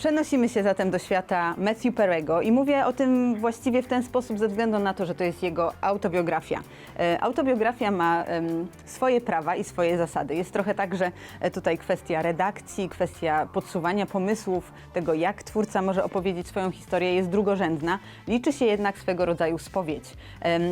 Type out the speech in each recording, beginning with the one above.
Przenosimy się zatem do świata Matthew Perry'ego i mówię o tym właściwie w ten sposób ze względu na to, że to jest jego autobiografia. E, Autobiografia ma swoje prawa i swoje zasady. Jest trochę tak, że e, tutaj kwestia redakcji, kwestia podsuwania pomysłów, tego jak twórca może opowiedzieć swoją historię jest drugorzędna. Liczy się jednak swego rodzaju spowiedź.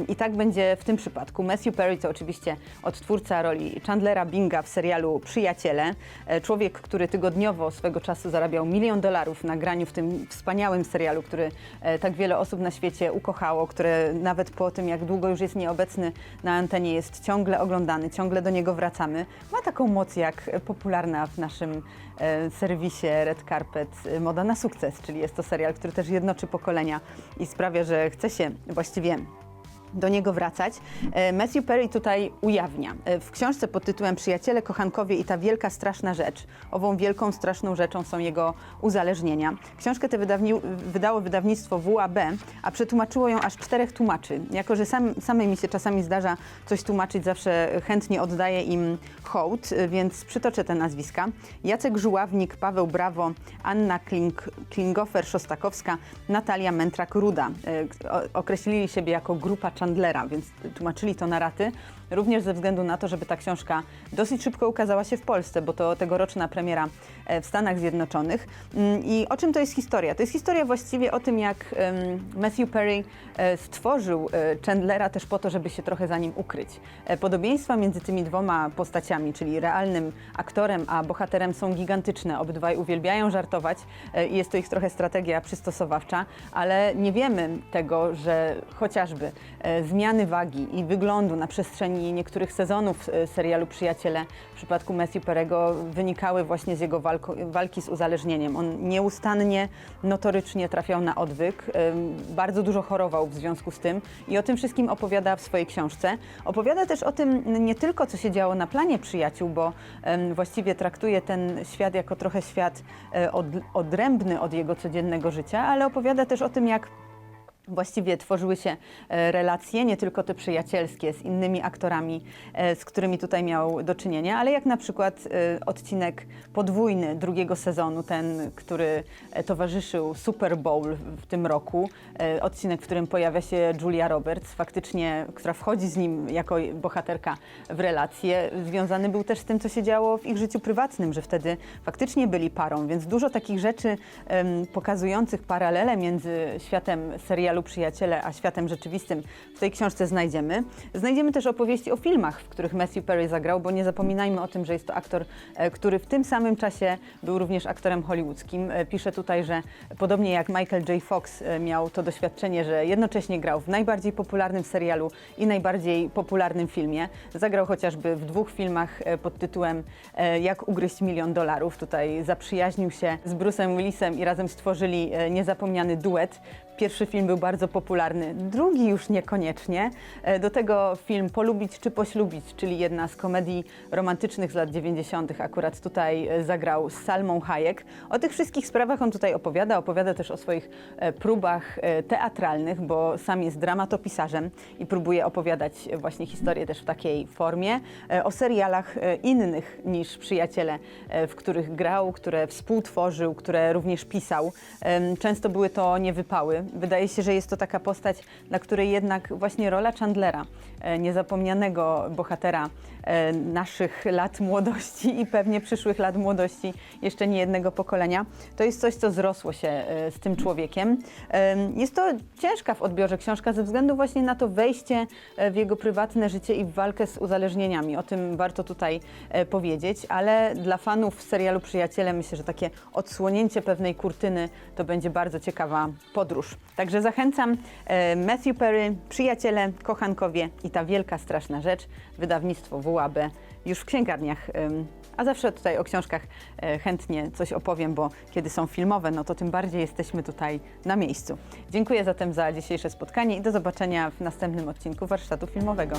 I tak będzie w tym przypadku. Matthew Perry to oczywiście odtwórca roli Chandlera Binga w serialu Przyjaciele. E, Człowiek, który tygodniowo swego czasu zarabiał milion dolarów na graniu w tym wspaniałym serialu, który e, tak wiele osób na świecie ukochało, które nawet po tym, jak długo już jest nieobecny na antenie, jest ciągle oglądany, ciągle do niego wracamy. Ma taką moc jak popularna w naszym e, serwisie Red Carpet e, Moda na sukces, czyli jest to serial, który też jednoczy pokolenia i sprawia, że chce się właściwie do niego wracać. E, Matthew Perry tutaj ujawnia e, w książce pod tytułem Przyjaciele, kochankowie i ta wielka, straszna rzecz. Ową wielką, straszną rzeczą są jego uzależnienia. Książkę tę wydało wydawnictwo WAB, a przetłumaczyło ją aż czterech tłumaczy. Jako, że sam, samej mi się czasami zdarza coś tłumaczyć, zawsze chętnie oddaję im hołd, e, więc przytoczę te nazwiska. Jacek Żuławnik, Paweł Brawo, Anna Kling, Klingofer-Szostakowska, Natalia Mentrak-Ruda. Określili siebie jako grupa Chandlera, więc tłumaczyli to na raty. Również ze względu na to, żeby ta książka dosyć szybko ukazała się w Polsce, bo to tegoroczna premiera e, w Stanach Zjednoczonych. Mm, I o czym to jest historia? To jest historia właściwie o tym, jak Matthew Perry e, stworzył e, Chandlera też po to, żeby się trochę za nim ukryć. Podobieństwa między tymi dwoma postaciami, czyli realnym aktorem a bohaterem są gigantyczne. Obydwaj uwielbiają żartować i jest to ich trochę strategia przystosowawcza, ale nie wiemy tego, że chociażby zmiany wagi i wyglądu na przestrzeni niektórych sezonów e, serialu Przyjaciele w przypadku Matthew Perego wynikały właśnie z jego walki z uzależnieniem. On nieustannie, notorycznie trafiał na odwyk, em, bardzo dużo chorował w związku z tym i o tym wszystkim opowiada w swojej książce. Opowiada też o tym nie tylko, co się działo na planie przyjaciół, bo właściwie traktuje ten świat jako trochę świat e, od, odrębny od jego codziennego życia, ale opowiada też o tym, jak Właściwie tworzyły się e, relacje, nie tylko te przyjacielskie, z innymi aktorami, e, z którymi tutaj miał do czynienia, ale jak na przykład e, odcinek podwójny drugiego sezonu, ten, który towarzyszył Super Bowl w tym roku, odcinek, w którym pojawia się Julia Roberts, faktycznie, która wchodzi z nim jako bohaterka w relacje, związany był też z tym, co się działo w ich życiu prywatnym, że wtedy faktycznie byli parą, więc dużo takich rzeczy pokazujących paralele między światem serialu Przyjaciele a światem rzeczywistym w tej książce znajdziemy. Znajdziemy też opowieści o filmach, w których Matthew Perry zagrał, bo nie zapominajmy o tym, że jest to aktor, e, który w tym samym czasie był również aktorem hollywoodzkim. E, Pisze tutaj, że podobnie jak Michael J. Fox e, miał to doświadczenie, że jednocześnie grał w najbardziej popularnym serialu i najbardziej popularnym filmie. Zagrał chociażby w dwóch filmach pod tytułem Jak ugryźć milion dolarów. Tutaj zaprzyjaźnił się z Bruce'em Willisem i razem stworzyli niezapomniany duet. Pierwszy film był bardzo popularny, drugi już niekoniecznie. E, Do tego film Polubić czy Poślubić, czyli jedna z komedii romantycznych z lat 90. Akurat tutaj e, zagrał z Salmą Hayek. O tych wszystkich sprawach on tutaj opowiada. Opowiada też o swoich e, próbach teatralnych, bo sam jest dramatopisarzem i próbuje opowiadać właśnie historię też w takiej formie. O serialach innych niż Przyjaciele, w których grał, które współtworzył, które również pisał. Często były to niewypały. Wydaje się, że jest to taka postać, dla której jednak właśnie rola Chandlera, e, niezapomnianego bohatera e, naszych lat młodości i pewnie przyszłych lat młodości jeszcze nie jednego pokolenia, to jest coś, co zrosło się e, z tym człowiekiem. Em, Jest to ciężka w odbiorze książka ze względu właśnie na to wejście w jego prywatne życie i w walkę z uzależnieniami. O tym warto tutaj powiedzieć, ale dla fanów serialu Przyjaciele myślę, że takie odsłonięcie pewnej kurtyny to będzie bardzo ciekawa podróż. Także zachęcam e, Matthew Perry, Przyjaciele, Kochankowie i ta wielka, straszna rzecz, wydawnictwo WAB już w księgarniach. A zawsze tutaj o książkach e, chętnie coś opowiem, bo kiedy są filmowe, no to tym bardziej jesteśmy tutaj na miejscu. Dziękuję zatem za dzisiejsze spotkanie i do zobaczenia w następnym odcinku warsztatu filmowego.